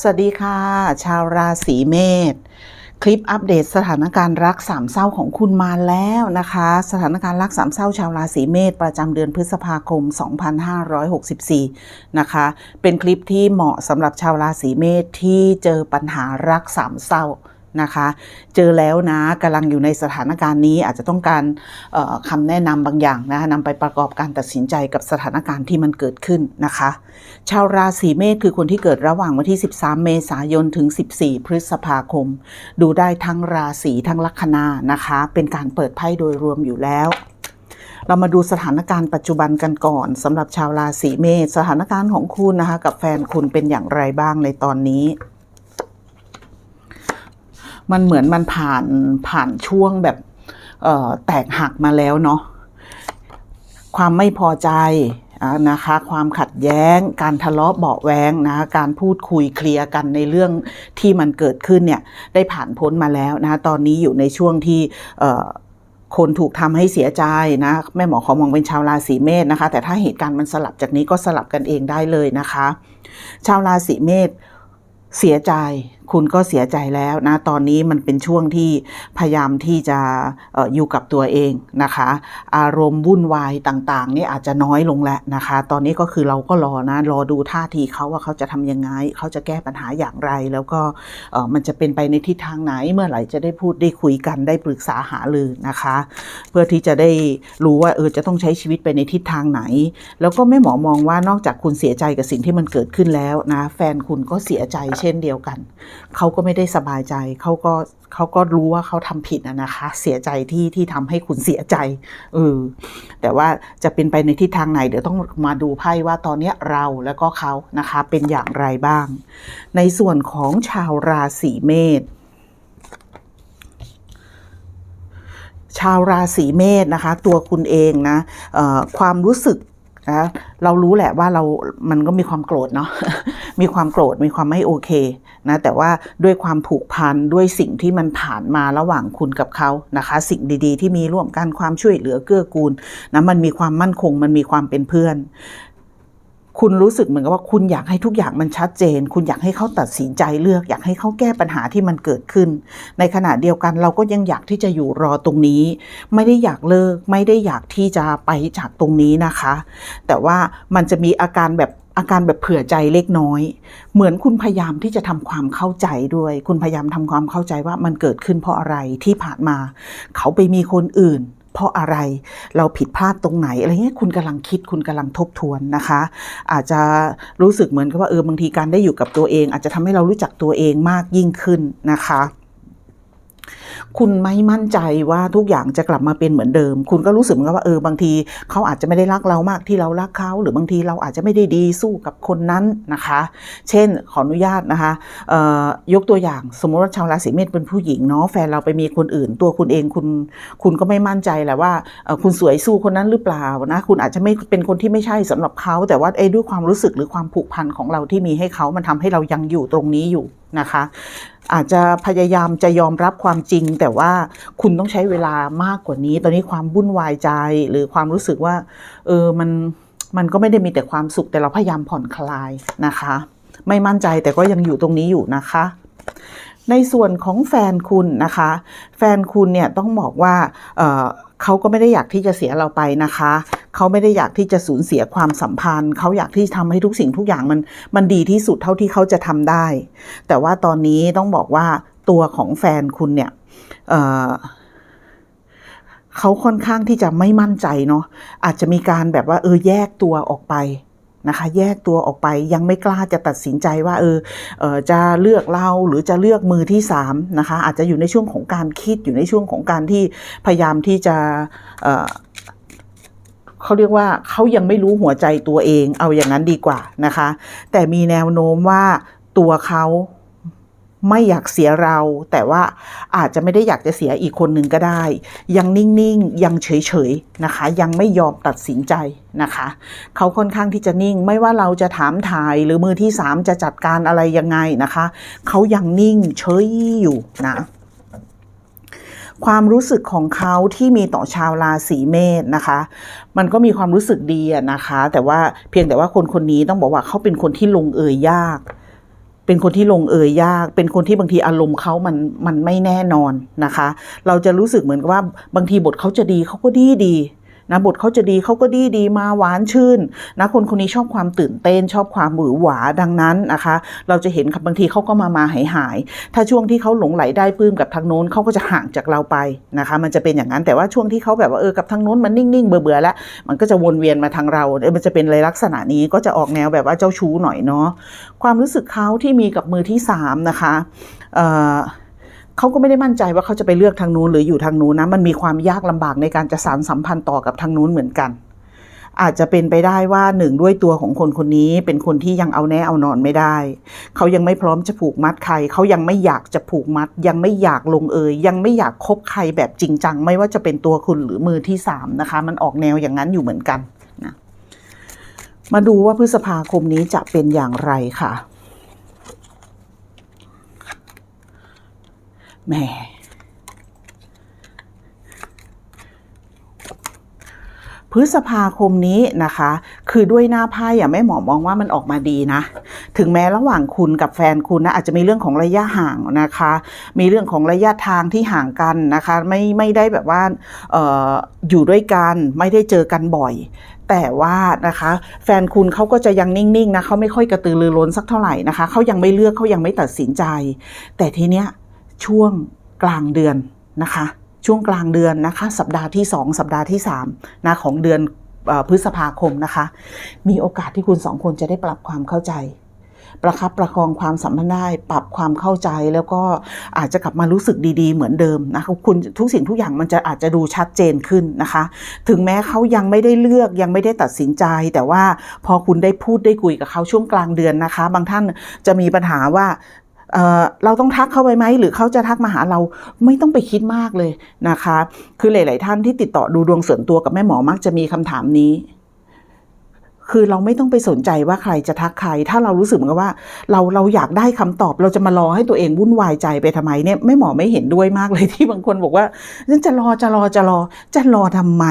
สวัสดีค่ะ ชาวราศีเมษคลิปอัปเดตสถานการณ์รักสามเศร้าของคุณมาแล้วนะคะ สถานการณ์รักสามเศร้าชาวราศีเมษประจำเดือนพฤษภาคม 2564 นะคะ เป็นคลิปที่เหมาะสำหรับชาวราศีเมษที่เจอปัญหารักสามเศร้า นะคะ เจอแล้วนะกำลังอยู่ในสถานการณ์นี้อาจจะต้องการคำแนะนำบางอย่างนะคะนำไปประกอบการตัดสินใจกับสถานการณ์ที่มันเกิดขึ้นนะคะ ชาวราศีเมษคือคนที่เกิดระหว่างวันที่ 13 เมษายนถึง 14 พฤษภาคม ดูได้ทั้งราศีทั้งลัคนานะคะ เป็นการเปิดไพ่โดยรวมอยู่แล้วเรามาดูสถานการณ์ปัจจุบันกันก่อนสำหรับชาวราศีเมษสถานการณ์ของคุณนะคะ กับแฟนคุณเป็นอย่างไรบ้างในตอนนี้ มันเหมือนมันผ่านผ่านช่วงแบบแตกหักมาแล้วเนาะความไม่พอใจอ่านะคะความขัดแย้ง การทะเลาะเบาแวงนะะการพูดคุยเคลียร์กันในเรื่องที่มันเกิดขึ้นเนี่ยได้ผ่านพ้นมาแล้วนะะตอนนี้อยู่ในช่วงที่คนถูกทำให้เสียใจนะแม่หมอขอมองเป็นชาวราศีเมษนะคะ แต่ถ้าเหตุการณ์มันสลับจากนี้ก็สลับกันเองได้เลยนะคะ ชาวราศีเมษเสียใจ คุณก็เสียใจแล้วนะตอนนี้มันเป็นช่วงที่พยายามที่จะอออยู่กับตัวเองนะคะ อารมณ์วุ่นวายต่างๆนี่อาจจะน้อยลงแล้วนะคะ ตอนนี้ก็คือเราก็รอนะรอดูท่าทีเขาว่าเขาจะทำยังไง เขาจะแก้ปัญหาอย่างไร แล้วก็มันจะเป็นไปในทิศทางไหนเมื่อไหร่จะได้พูดได้คุยกันได้ปรึกษาหารือนะคะ เพื่อที่จะได้รู้ว่าเออจะต้องใช้ชีวิตไปในทิศทางไหน แล้วก็แม่หมอมองว่านอกจากคุณเสียใจกับสิ่งที่มันเกิดขึ้นแล้วนะแฟนคุณก็เสียใจเช่นเดียวกันเขาก็ไม่ได้สบายใจเขาก็เขาก็รู้ว่าเขาทำผิดนะนะคะ เสียใจที่ที่ทำให้คุณเสียใจเออแต่ว่าจะเป็นไปในทิศทางไหน เดี๋ยวต้องมาดูไพ่ว่าตอนนี้เราแล้วก็เขานะคะเป็นอย่างไรบ้าง ในส่วนของชาวราศีเมษชาวราศีเมษนะคะ ตัวคุณเองนะออความรู้สึกนะเรารู้แหละว่าเรา มันก็มีความโกรธเนาะ มีความโกรธ มีความไม่โอเค นะแต่ว่าด้วยความผูกพันด้วยสิ่งที่มันผ่านมาระหว่างคุณกับเขานะคะ สิ่งดีๆ ที่มีร่วมกันความช่วยเหลือเกื้อกูลนะมันมีความมั่นคงมันมีความเป็นเพื่อน คุณรู้สึกเหมือนกับว่าคุณอยากให้ทุกอย่างมันชัดเจน คุณอยากให้เขาตัดสินใจเลือก อยากให้เขาแก้ปัญหาที่มันเกิดขึ้น ในขณะเดียวกันเราก็ยังอยากที่จะอยู่รอตรงนี้ ไม่ได้อยากเลิก ไม่ได้อยากที่จะไปจากตรงนี้นะคะ แต่ว่ามันจะมีอาการแบบ อาการแบบเผื่อใจเล็กน้อย เหมือนคุณพยายามที่จะทำความเข้าใจด้วย คุณพยายามทำความเข้าใจว่ามันเกิดขึ้นเพราะอะไรที่ผ่านมา เขาไปมีคนอื่น เพราะอะไรเราผิดพลาดตรงไหนอะไรเงี้ยคุณกำลังคิดคุณกำลังทบทวนนะคะ อาจจะรู้สึกเหมือนกับว่าเออบางทีการได้อยู่กับตัวเอง อาจจะทำให้เรารู้จักตัวเองมากยิ่งขึ้นนะคะ คุณไม่มั่นใจว่าทุกอย่างจะกลับมาเป็นเหมือนเดิม คุณก็รู้สึกเหมือนกับว่าเออบางทีเขาอาจจะไม่ได้รักเรามากที่เรารักเขาหรือบางทีเราอาจจะไม่ได้ดีสู้กับคนนั้นนะคะ เช่นขออนุญาตนะคะยกตัวอย่างสมมติว่าชาวราศีเมษเป็นผู้หญิงเนาะแฟนเราไปมีคนอื่น ตัวคุณเองคุณคุณก็ไม่มั่นใจแหละว่าคุณสวยสู้คนนั้นหรือเปล่านะคุณอาจจะไม่เป็นคนที่ไม่ใช่สำหรับเขา แต่ว่าไอ้ด้วยความรู้สึกหรือความผูกพันของเราที่มีให้เขามันทำให้เรายังอยู่ตรงนี้อยู่นะคะ อาจจะพยายามจะยอมรับความจริง แต่ว่าคุณต้องใช้เวลามากกว่านี้ ตอนนี้ความวุ่นวายใจหรือความรู้สึกว่า เออมันมันก็ไม่ได้มีแต่ความสุขแต่เราพยายามผ่อนคลายนะคะ ไม่มั่นใจแต่ก็ยังอยู่ตรงนี้อยู่นะคะ ในส่วนของแฟนคุณนะคะ แฟนคุณเนี่ยต้องบอกว่าเออ เขาก็ไม่ได้อยากที่จะเสียเราไปนะคะ เขาไม่ได้อยากที่จะสูญเสียความสัมพันธ์ เขาอยากที่ทำให้ทุกสิ่งทุกอย่างมันมันดีที่สุดเท่าที่เขาจะทำได้ แต่ว่าตอนนี้ต้องบอกว่าตัวของแฟนคุณเนี่ยเออเขาค่อนข้างที่จะไม่มั่นใจเนาะอาจจะมีการแบบว่าเออแยกตัวออกไป นะคะ แยกตัวออกไปยังไม่กล้าจะตัดสินใจว่าเออเออจะเลือกเราหรือจะเลือกมือที่สามนะคะอาจจะอยู่ในช่วงของการคิดอยู่ในช่วงของการที่พยายามที่จะเเขาเรียกว่าเขายังไม่รู้หัวใจตัวเอง เอาอย่างนั้นดีกว่านะคะ แต่มีแนวโน้มว่าตัวเขา ไม่อยากเสียเรา แต่ว่าอาจจะไม่ได้อยากจะเสียอีกคนหนึ่งก็ได้ ยังนิ่งๆ ยังเฉยๆนะคะ ยังไม่ยอมตัดสินใจนะคะ เขาค่อนข้างที่จะนิ่ง ไม่ว่าเราจะถามถ่ายหรือมือที่สามจะจัดการอะไรยังไงนะคะ เขายังนิ่งเฉยอยู่นะความรู้สึกของเขาที่มีต่อชาวราศีเมษนะคะ มันก็มีความรู้สึกดีนะคะ แต่ว่าเพียงแต่ว่าคนคนนี้ต้องบอกว่าเขาเป็นคนที่ลงเอยยาก เป็นคนที่ลงเอยยาก เป็นคนที่บางทีอารมณ์เขามันมันไม่แน่นอนนะคะ เราจะรู้สึกเหมือนกับว่าบางทีบทเขาจะดีเขาก็ดีดี นะบทเขาจะดีเขาก็ดีดีมาหวานชื่นนะคนคนนี้ชอบความตื่นเต้นชอบความหวือหวาดังนั้นนะคะ เราจะเห็นครับบางทีเขาก็มามาหายหายถ้าช่วงที่เขาหลงไหลได้ปลื้มกับทางโน้นเขาก็จะห่างจากเราไปนะคะ มันจะเป็นอย่างนั้นแต่ว่าช่วงที่เขาแบบว่าเออกับทางโน้นมันนิ่งๆเบื่อๆแล้ว มันก็จะวนเวียนมาทางเราเอ้ยมันจะเป็นในลักษณะนี้ก็จะออกแนวแบบว่าเจ้าชู้หน่อยเนาะความรู้สึกเขาที่มีกับมือที่สามนะคะเอ่อ เขาก็ไม่ได้มั่นใจว่าเขาจะไปเลือกทางนู้นหรืออยู่ทางนู้นนะมันมีความยากลำบากในการจะสานสัมพันธ์ต่อกับทางนู้นเหมือนกัน อาจจะเป็นไปได้ว่าหนึ่งด้วยตัวของคนคนนี้เป็นคนที่ยังเอาแน่เอานอนไม่ได้ เขายังไม่พร้อมจะผูกมัดใคร เขายังไม่อยากจะผูกมัด ยังไม่อยากลงเอยยังไม่อยากคบใครแบบจริงจัง ไม่ว่าจะเป็นตัวคุณหรือมือที่สามนะคะ มันออกแนวอย่างนั้นอยู่เหมือนกันนะมาดูว่าพฤษภาคมนี้จะเป็นอย่างไรค่ะ แหมพฤษภาคมนี้นะคะ คือด้วยหน้าไพ่อะแม่หมอมองว่ามันออกมาดีนะ ถึงแม้ระหว่างคุณกับแฟนคุณนะอาจจะมีเรื่องของระยะห่างนะคะ มีเรื่องของระยะทางที่ห่างกันนะคะ ไม่ไม่ได้แบบว่าอออยู่ด้วยกันไม่ได้เจอกันบ่อย แต่ว่านะคะ แฟนคุณเขาก็จะยังนิ่งๆนะเขาไม่ค่อยกระตือรือร้นสักเท่าไหร่นะคะเขายังไม่เลือกเขายังไม่ตัดสินใจ แต่ทีเนี้ย ช่วงกลางเดือนนะคะ ช่วงกลางเดือนนะคะ สัปดาห์ที่ 2 สัปดาห์ที่3นะของเดือนอพฤษภาคมนะคะ มีโอกาสที่คุณสองคนจะได้ปรับความเข้าใจ ประคับประคองความสัมพันธ์ได้ ปรับความเข้าใจแล้วก็อาจจะกลับมารู้สึกดีๆ เหมือนเดิมนะคะคุณทุกสิ่งทุกอย่างมันจะอาจจะดูชัดเจนขึ้นนะคะ ถึงแม้เขายังไม่ได้เลือกยังไม่ได้ตัดสินใจ แต่ว่าพอคุณได้พูดได้คุยกับเขาช่วงกลางเดือนนะคะ บางท่านจะมีปัญหาว่า เเราต้องทักเข้าไปไหมหรือเขาจะทักมาหาเราไม่ต้องไปคิดมากเลยนะคะ คือหลาย ๆ ท่านที่ติดต่อดูดวงส่วนตัวกับแม่หมอมักจะมีคำถามนี้ คือเราไม่ต้องไปสนใจว่าใครจะทักใคร ถ้าเรารู้สึกเหมือนกับว่า เราเราอยากได้คำตอบ เราจะมารอให้ตัวเองวุ่นวายใจไปทำไมเนี่ยแม่หมอไม่เห็นด้วยมากเลยที่บางคนบอกว่าฉันจะรอจะรอจะรอจะรอทำไม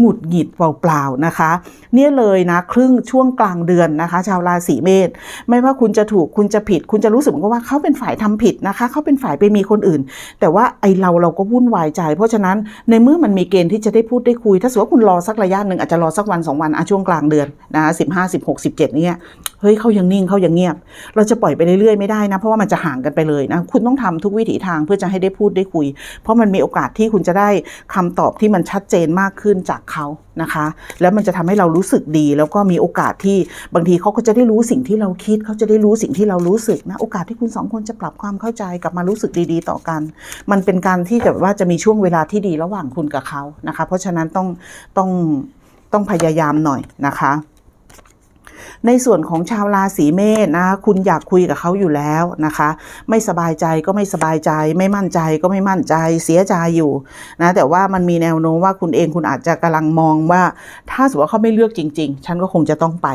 หงุดหงิดเปล่าๆนะคะ เนี่ยเลยนะครึ่งช่วงกลางเดือนนะคะ ชาวราศีเมษไม่ว่าคุณจะถูกคุณจะผิด คุณจะรู้สึกเหมือนกับว่าเขาเป็นฝ่ายทำผิดนะคะเขาเป็นฝ่ายไปมีคนอื่น แต่ว่าไอเราเราก็วุ่นวายใจ เพราะฉะนั้นในเมื่อมันมีเกณฑ์ที่จะได้พูดได้คุย ถ้าสมมติว่าคุณรอสักระยะหนึ่งอาจจะรอสักวันสองวันอะช่วงกลางเดือนนะสิบห้าสิบหกสิบเจ็ดเนี่ยเฮ้ยเขายังนิ่งเขายังเงียบ เราจะปล่อยไปเรื่อยๆไม่ได้นะ เพราะว่ามันจะห่างกันไปเลยนะ คุณต้องทำทุกวิถีทางเพื่อจะให้ได้พูดได้คุย เพราะมันมีโอกาสที่คุณจะได้คำตอบที่มันชัดเจนมากขึ้นจากเขานะคะ แล้วมันจะทำให้เรารู้สึกดี แล้วก็มีโอกาสที่บางทีเขาก็จะได้รู้สิ่งที่เราคิด เขาจะได้รู้สิ่งที่เรารู้สึกนะ โอกาสที่คุณสองคนจะปรับความเข้าใจกลับมารู้สึกดีๆ ต่อกัน มันเป็นการที่แบบว่าจะมีช่วงเวลาที่ดีระหว่างคุณกับเขานะคะ เพราะฉะนั้นต้องต้องต้องพยายามหน่อยนะคะ ในส่วนของชาวราศีเมษนะคุณอยากคุยกับเขาอยู่แล้วนะคะ ไม่สบายใจก็ไม่สบายใจ ไม่มั่นใจก็ไม่มั่นใจเสียใจอยู่นะแต่ว่ามันมีแนวโน้มว่าคุณเองคุณอาจจะกำลังมองว่า ถ้าสมมติว่าเขาไม่เลือกจริง ๆ ฉันก็คงจะต้องไป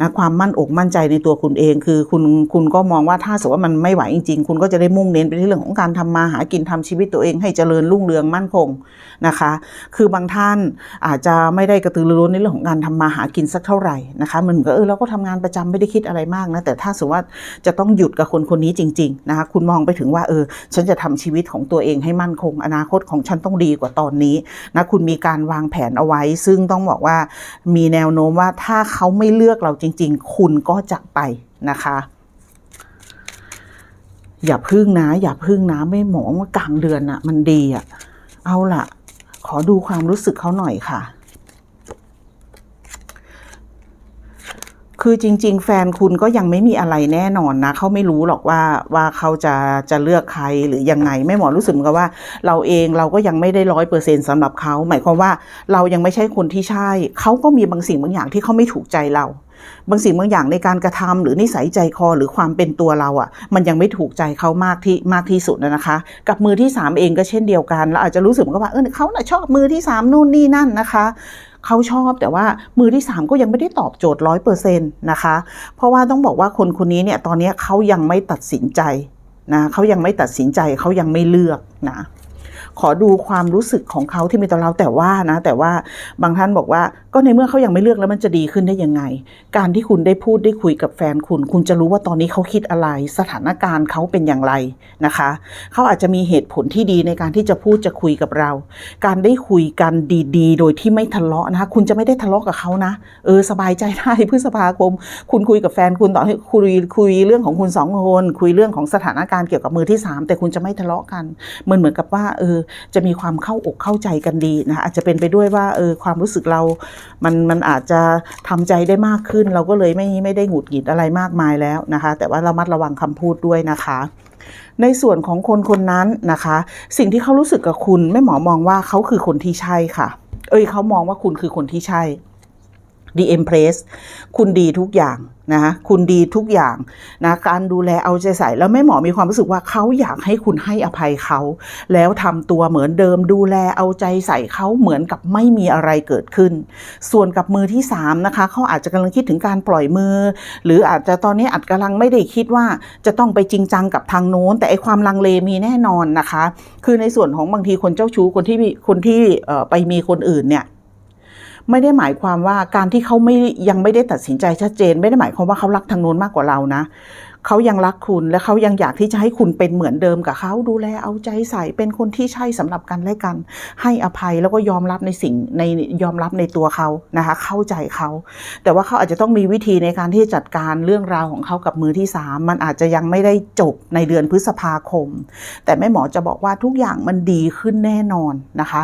นะความมั่นอกมั่นใจในตัวคุณเองคือคุณคุณก็มองว่าถ้าสมมติว่ามันไม่ไหวจริงๆ คุณก็จะได้มุ่งเน้นไปที่เรื่องของการทำมาหากินทำชีวิตตัวเองให้เจริญรุ่งเรืองมั่นคงนะคะ คือบางท่านอาจจะไม่ได้กระตือรือร้นในเรื่องของการทำมาหากินสักเท่าไหร่นะคะมันเหมือนกับเออเราก็ทำงานประจำไม่ได้คิดอะไรมากนะแต่ถ้าสมมติว่าจะต้องหยุดกับคนคนนี้จริงๆนะคะคุณมองไปถึงว่าเออฉันจะทำชีวิตของตัวเองให้มั่นคง อนาคตของฉันต้องดีกว่าตอนนี้นะคุณมีการวางแผนเอาไว้ ซึ่งต้องบอกว่ามีแนวโน้มว่าถ้าเขาไม่เลือกเราจจริง ๆ คุณก็จะไปนะคะ อย่าพึ่งนะ อย่าพึ่งนะ ไม่หมองว่ากลางเดือนอะมันดีอะเอาล่ะ ขอดูความรู้สึกเขาหน่อยค่ะ คือจริง ๆ แฟนคุณก็ยังไม่มีอะไรแน่นอนนะเขาไม่รู้หรอกว่าว่าเขาจะจะเลือกใครหรือยังไงแม่หมอรู้สึกกับว่า เราเองเราก็ยังไม่ได้ร้อยเปอร์เซ็นสำหรับเขาหมายความว่าเรายังไม่ใช่คนที่ใช่เขาก็มีบางสิ่งบางอย่างที่เขาไม่ถูกใจเรา บางสิ่งบางอย่างในการกระทำหรือนิสัยใจคอหรือความเป็นตัวเราอะ่ะ มันยังไม่ถูกใจเขามากที่มากที่สุดนะคะ กับมือที่สามเองก็เช่นเดียวกันเราอาจจะรู้สึกกับว่าเออเขาน่ะชอบมือที่สามนู่นนี่นั่นนะคะเขาชอบแต่ว่ามือที่สามก็ยังไม่ได้ตอบโจทย์ร้อยเปอร์เซ็นต์นะคะ เพราะว่าต้องบอกว่าคนคนนี้เนี่ยตอนนี้เขายังไม่ตัดสินใจนะเขายังไม่ตัดสินใจเขายังไม่เลือกนะ ขอดูความรู้สึกของเขาที่มีต่อเราแต่ว่านะแต่ว่าบางท่านบอกว่าก็ในเมื่อเขายังไม่เลือกแล้วมันจะดีขึ้นได้ยังไง การที่คุณได้พูดได้คุยกับแฟนคุณ คุณจะรู้ว่าตอนนี้เขาคิดอะไร สถานการณ์เขาเป็นอย่างไรนะคะ เขาอาจจะมีเหตุผลที่ดีในการที่จะพูดจะคุยกับเรา การได้คุยกันดีๆ โดยที่ไม่ทะเลาะนะคะคุณจะไม่ได้ทะเลาะกับเขานะ เออสบายใจได้พฤษภาคม คุณคุยกับแฟนคุณต่อให้คุยคุยเรื่องของคุณสองคนคุยเรื่องของสถานการณ์เกี่ยวกับมือที่สามแต่คุณจะไม่ทะเลาะกันเหมือนเหมือนกับว่าเออจะมีความเข้าอกเข้าใจกันดีนะอาจจะเป็นไปด้วยว่าเออความรู้สึกเรา มันมันอาจจะทำใจได้มากขึ้น เราก็เลยไม่ไม่ได้หงุดหงิดอะไรมากมายแล้วนะคะ แต่ว่าเรามัดระวังคำพูดด้วยนะคะในส่วนของคนคนนั้นนะคะ สิ่งที่เขารู้สึกกับคุณแม่หมอมองว่าเขาคือคนที่ใช่ค่ะ เอ้ยเขามองว่าคุณคือคนที่ใช่ ดีเอ็มเพรสคุณดีทุกอย่างนะคะคุณดีทุกอย่างนะการดูแลเอาใจใส่แล้วแม่หมอมีความรู้สึกว่าเขาอยากให้คุณให้อภัยเขา แล้วทำตัวเหมือนเดิมดูแลเอาใจใส่เขาเหมือนกับไม่มีอะไรเกิดขึ้น ส่วนกับมือที่สามนะคะเขาอาจจะกำลังคิดถึงการปล่อยมือ หรืออาจจะตอนนี้อาจกำลังไม่ได้คิดว่าจะต้องไปจริงจังกับทางโน้น แต่ไอความลังเลมีแน่นอนนะคะ คือในส่วนของบางทีคนเจ้าชู้คนที่คนที่ไปมีคนอื่นเนี่ย ไม่ได้หมายความว่าการที่เขาไม่ยังไม่ได้ตัดสินใจชัดเจน ไม่ได้หมายความว่าเขารักทางโน้นมากกว่าเรานะ เขายังรักคุณและเขายังอยากที่จะให้คุณเป็นเหมือนเดิมกับเขาดูแลเอาใจใส่เป็นคนที่ใช่สำหรับกันและกัน ให้อภัยแล้วก็ยอมรับในสิ่งในยอมรับในตัวเขานะคะ เข้าใจเขา แต่ว่าเขาอาจจะต้องมีวิธีในการที่จะจัดการเรื่องราวของเขากับมือที่สามมันอาจจะยังไม่ได้จบในเดือนพฤษภาคม แต่แม่หมอจะบอกว่าทุกอย่างมันดีขึ้นแน่นอนนะคะ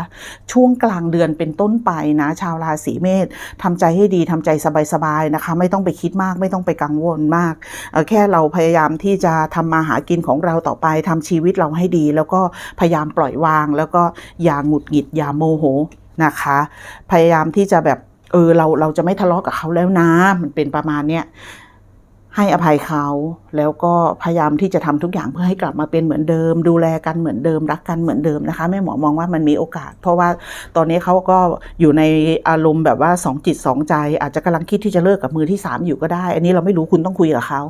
ช่วงกลางเดือนเป็นต้นไปนะ ชาวราศีเมษทำใจให้ดีทำใจสบายๆนะคะ ไม่ต้องไปคิดมากไม่ต้องไปกังวลมากแค่เราพยายามที่จะทำมาหากินของเราต่อไปทำชีวิตเราให้ดี แล้วก็พยายามปล่อยวาง แล้วก็อย่าหงุดหงิดอย่าโมโหนะคะ พยายามที่จะแบบเออเราเราจะไม่ทะเลาะกับเขาแล้วนะ มันเป็นประมาณเนี้ยให้อภัยเขาแล้วก็พยายามที่จะทำทุกอย่างเพื่อให้กลับมาเป็นเหมือนเดิม ดูแลกันเหมือนเดิมรักกันเหมือนเดิมนะคะแม่หมอมองว่ามันมีโอกาส เพราะว่าตอนนี้เขาก็อยู่ในอารมณ์แบบว่าสองจิตสองใจ อาจจะกำลังคิดที่จะเลิกกับมือที่สามอยู่ก็ได้ อันนี้เราไม่รู้คุณต้องคุยกับเขา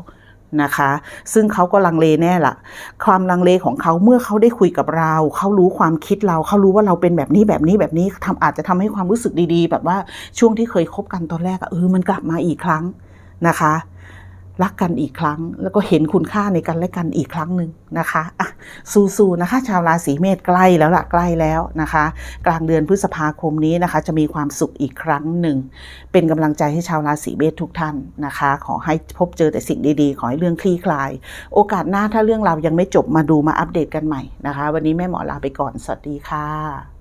นะคะ ซึ่งเขาก็ลังเลแน่ละความลังเลของเขาเมื่อเขาได้คุยกับเรา เขารู้ความคิดเรา เขารู้ว่าเราเป็นแบบนี้แบบนี้แบบนี้ทำอาจจะทำให้ความรู้สึกดีๆ แบบว่าช่วงที่เคยคบกันตอนแรกอะเออมันกลับมาอีกครั้งนะคะ รักกันอีกครั้ง แล้วก็เห็นคุณค่าในกันและกันอีกครั้งหนึ่งนะคะอะสู้ๆนะคะ ชาวราศีเมษใกล้แล้วล่ะใกล้แล้วนะคะ กลางเดือนพฤษภาคมนี้นะคะ จะมีความสุขอีกครั้งหนึ่ง เป็นกำลังใจให้ชาวราศีเมษทุกท่านนะคะ ขอให้พบเจอแต่สิ่งดีๆ ขอให้เรื่องคลี่คลาย โอกาสหน้าถ้าเรื่องเรายังไม่จบมาดูมาอัปเดตกันใหม่นะคะ วันนี้แม่หมอลาไปก่อนสวัสดีค่ะ